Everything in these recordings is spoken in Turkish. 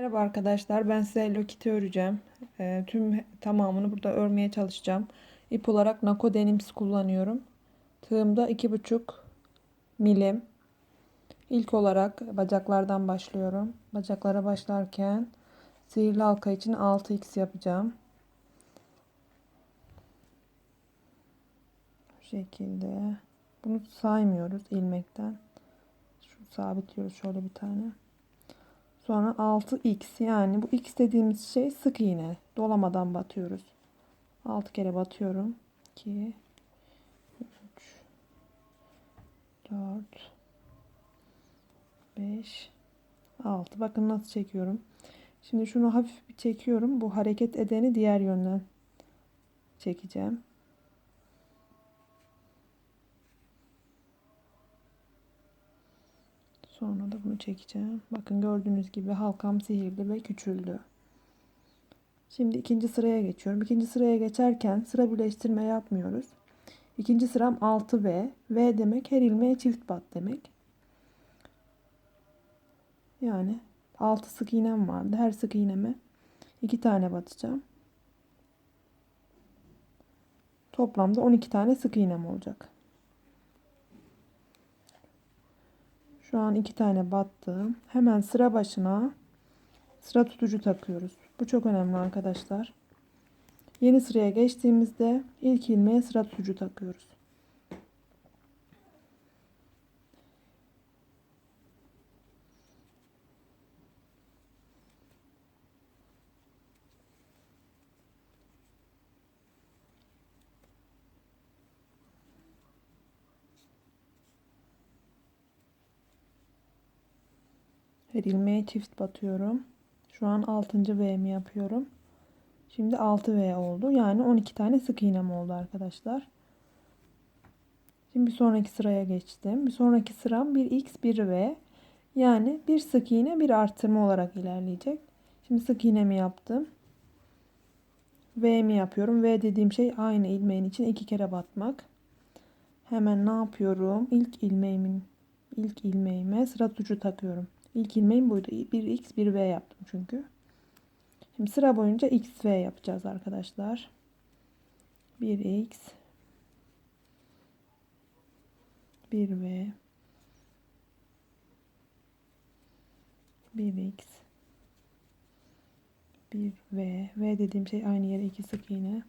Merhaba arkadaşlar, ben size Hello öreceğim. Ee, tüm tamamını burada örmeye çalışacağım. İp olarak Nako Denims kullanıyorum. Tığımda 2,5 milim. İlk olarak bacaklardan başlıyorum. Bacaklara başlarken sihirli halka için 6x yapacağım. Bu şekilde. Bunu saymıyoruz ilmekten. Şu sabitliyoruz şöyle bir tane. Sonra 6x yani bu x dediğimiz şey sık iğne. Dolamadan batıyoruz. 6 kere batıyorum. 2 3 4 5 6 bakın nasıl çekiyorum. Şimdi şunu hafif bir çekiyorum. Bu hareket edeni diğer yönden çekeceğim. Sonra da bunu çekeceğim. Bakın gördüğünüz gibi halkam sihirli ve küçüldü. Şimdi ikinci sıraya geçiyorum. İkinci sıraya geçerken sıra birleştirme yapmıyoruz. İkinci sıram 6V. V demek her ilmeğe çift bat demek. Yani 6 sık iğnem vardı. Her sık iğneme 2 tane batacağım. Toplamda 12 tane sık iğnem olacak. Şu an iki tane battım. Hemen sıra başına sıra tutucu takıyoruz. Bu çok önemli arkadaşlar. Yeni sıraya geçtiğimizde ilk ilmeğe sıra tutucu takıyoruz. Her ilmeğe çift batıyorum. Şu an 6. V'mi yapıyorum. Şimdi 6 V oldu. Yani 12 tane sık iğnem oldu arkadaşlar. Şimdi bir sonraki sıraya geçtim. Bir sonraki sıram 1x 1V. Yani bir sık iğne bir arttırma olarak ilerleyecek. Şimdi sık iğnemi yaptım. V'mi yapıyorum. V dediğim şey aynı ilmeğin için iki kere batmak. Hemen ne yapıyorum? İlk ilmeğimin ilk ilmeğime sıra tutucu takıyorum. İlk ilmeğim buydu. 1x 1v yaptım çünkü. Şimdi sıra boyunca xv yapacağız arkadaşlar. 1x 1v 1x 1v v dediğim şey aynı yere iki sık iğne.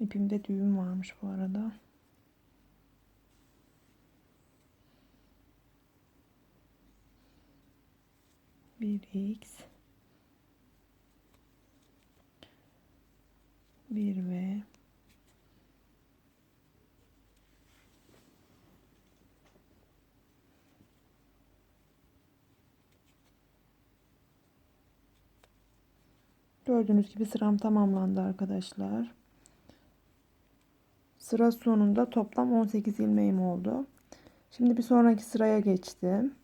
İpimde düğüm varmış bu arada. Bir x bir v Gördüğünüz gibi sıram tamamlandı arkadaşlar. Sıra sonunda toplam 18 ilmeğim oldu. Şimdi bir sonraki sıraya geçtim.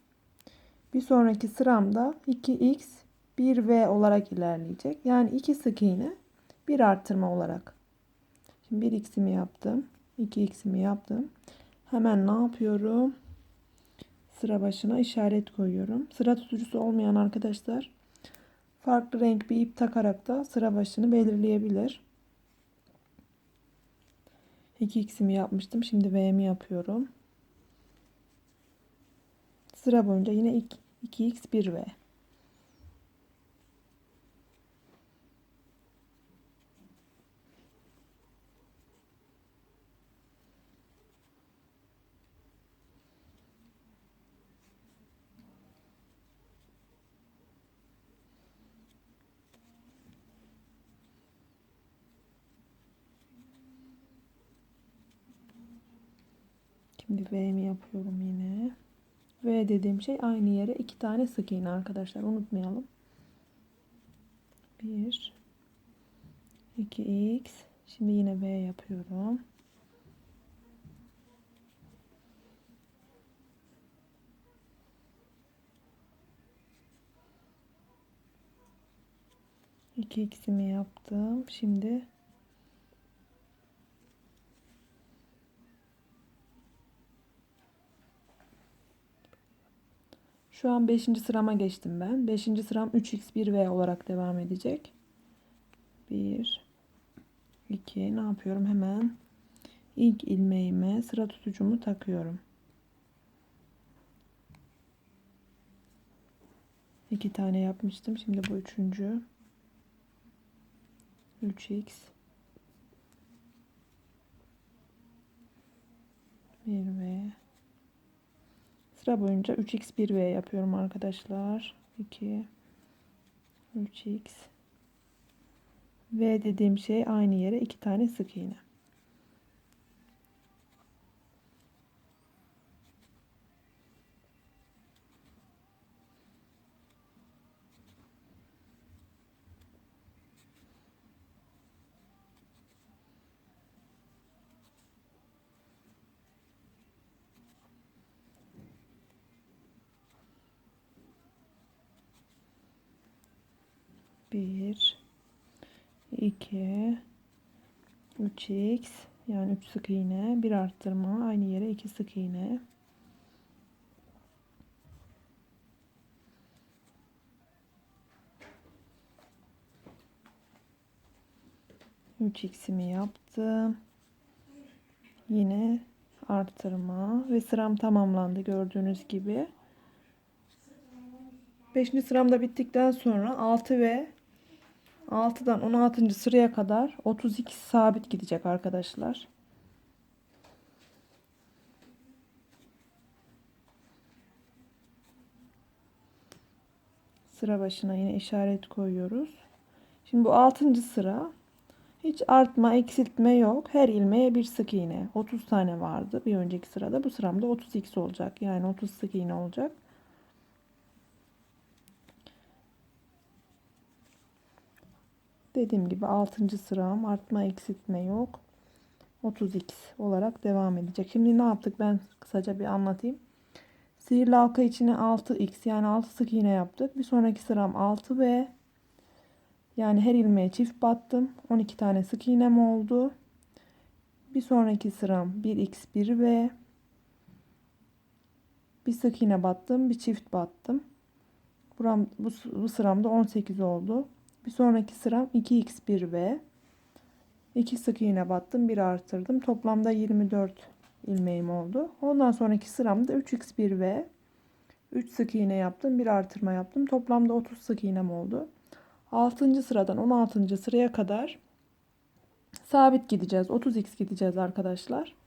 Bir sonraki sıramda 2x 1v olarak ilerleyecek. Yani 2 sık iğne bir arttırma olarak. Şimdi 1x'imi yaptım. 2x'imi yaptım. Hemen ne yapıyorum? Sıra başına işaret koyuyorum. Sıra tutucusu olmayan arkadaşlar farklı renk bir ip takarak da sıra başını belirleyebilir. 2x'imi yapmıştım. Şimdi V'mi yapıyorum. Sıra boyunca yine 2x 1v. Şimdi V'mi yapıyorum yine. V dediğim şey aynı yere iki tane sık iğne arkadaşlar. Unutmayalım. 1 2x Şimdi yine V yapıyorum. İki x'imi yaptım. Şimdi Şu an 5. sırama geçtim ben. 5. sıram 3x1v olarak devam edecek. 1 2 ne yapıyorum hemen ilk ilmeğime sıra tutucumu takıyorum. 2 tane yapmıştım. Şimdi bu üçüncü. 3x 1v Sıra boyunca 3x1v yapıyorum arkadaşlar. 2 3x V dediğim şey aynı yere iki tane sık iğne. Bir, iki, üç x yani üç sık iğne, bir arttırma, aynı yere iki sık iğne. Üç x'imi yaptım. Yine arttırma ve sıram tamamlandı gördüğünüz gibi. 5. sıramda bittikten sonra 6 ve 6'dan 16. sıraya kadar 32 sabit gidecek arkadaşlar. Sıra başına yine işaret koyuyoruz. Şimdi bu 6. sıra hiç artma, eksiltme yok. Her ilmeğe bir sık iğne. 30 tane vardı bir önceki sırada. Bu sıramda 32 olacak. Yani 30 sık iğne olacak. Dediğim gibi 6. sıram artma eksiltme yok. 30x olarak devam edecek. Şimdi ne yaptık ben kısaca bir anlatayım. Sihirli halka içine 6x yani 6 sık iğne yaptık. Bir sonraki sıram 6 ve yani her ilmeğe çift battım. 12 tane sık iğnem oldu. Bir sonraki sıram 1x 1 ve bir sık iğne battım, bir çift battım. Buram, bu, bu sıramda 18 oldu. Bir sonraki sıram 2x1v. 2 sık iğne battım, bir artırdım. Toplamda 24 ilmeğim oldu. Ondan sonraki sıramda 3x1v. 3 sık iğne yaptım, bir artırma yaptım. Toplamda 30 sık iğnem oldu. 6. sıradan 16. sıraya kadar sabit gideceğiz. 30x gideceğiz arkadaşlar.